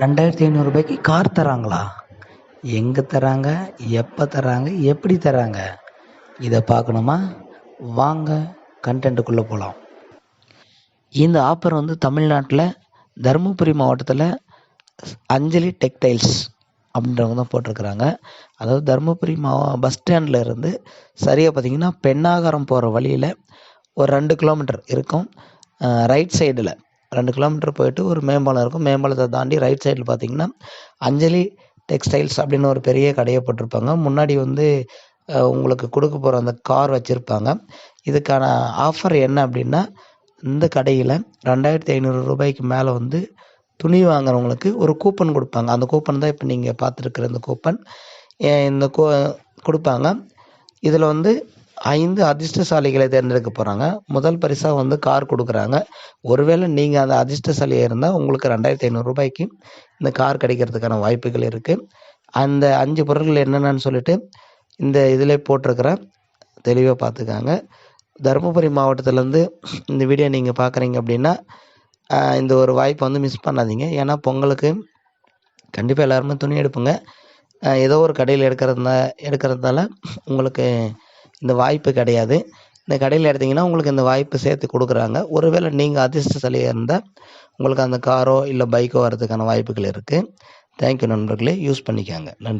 ரெண்டாயிரத்தி ஐநூறுரூபாய்க்கு கார் தராங்களா? எங்கே தராங்க? எப்போ தராங்க? எப்படி தராங்க? இதை பார்க்கணுமா வாங்க கண்டென்ட்டுக்குள்ளே போகலாம் இந்த ஆஃபர் வந்து தமிழ்நாட்டில் தருமபுரி மாவட்டத்தில் அஞ்சலி டெக்டைல்ஸ் அப்படின்றவங்க தான் போட்டிருக்கிறாங்க. அதாவது தருமபுரி மாவ பஸ் ஸ்டாண்டில் இருந்து சரியாக பார்த்தீங்கன்னா பெண்ணாகரம் போகிற வழியில் ஒரு ரெண்டு கிலோமீட்டர் இருக்கும். ரைட் சைடில் ரெண்டு கிலோமீட்டர் போயிட்டு ஒரு மேம்பாலம் இருக்கும். மேம்பாலத்தை தாண்டி ரைட் சைடில் பார்த்தீங்கன்னா அஞ்சலி டெக்ஸ்டைல்ஸ் அப்படின்னு ஒரு பெரிய கடையை போட்டிருப்பாங்க. முன்னாடி வந்து உங்களுக்கு கொடுக்க போகிற அந்த கார் வச்சுருப்பாங்க. இதுக்கான ஆஃபர் என்ன அப்படின்னா இந்த கடையில் ரெண்டாயிரத்தி ஐநூறு ரூபாய்க்கு மேலே வந்து துணி வாங்குறவங்களுக்கு ஒரு கூப்பன் கொடுப்பாங்க. அந்த கூப்பன் தான் இப்போ நீங்கள் பார்த்துருக்குற இந்த கூப்பன் இந்த கூ கொடுப்பாங்க. இதில் வந்து ஐந்து அதிர்ஷ்டசாலிகளை தேர்ந்தெடுக்க போகிறாங்க முதல் பரிசாக வந்து கார் கொடுக்குறாங்க. ஒருவேளை நீங்கள் அந்த அதிர்ஷ்டசாலியாக இருந்தால் உங்களுக்கு ரெண்டாயிரத்தி ஐநூறுரூபாய்க்கு இந்த கார் கிடைக்கிறதுக்கான வாய்ப்புகள் இருக்குது அந்த அஞ்சு பொருட்கள் என்னென்னு சொல்லிட்டு இந்த இதில் போட்டிருக்கிறேன். தெளிவாக பார்த்துக்காங்க. தருமபுரி மாவட்டத்துலேருந்து இந்த வீடியோ நீங்கள் பார்க்குறீங்க அப்படின்னா இந்த ஒரு வாய்ப்பை வந்து மிஸ் பண்ணாதீங்க. ஏன்னா பொங்கலுக்கு கண்டிப்பாக எல்லாருமே துணி எடுப்புங்க. ஏதோ ஒரு கடையில் எடுக்கிறதுனா எடுக்கிறதால உங்களுக்கு இந்த வாய்ப்பு கிடையாது. இந்த கடையில் எடுத்தீங்கன்னா உங்களுக்கு இந்த வாய்ப்பு சேர்த்து கொடுக்குறாங்க. ஒருவேளை நீங்கள் அதிர்ஷ்டசாலியாக இருந்தால் உங்களுக்கு அந்த காரோ இல்லை பைக்கோ வரதுக்கான வாய்ப்புகள் இருக்குது தேங்க்யூ நண்பர்களே. யூஸ் பண்ணிக்காங்க. நன்றி.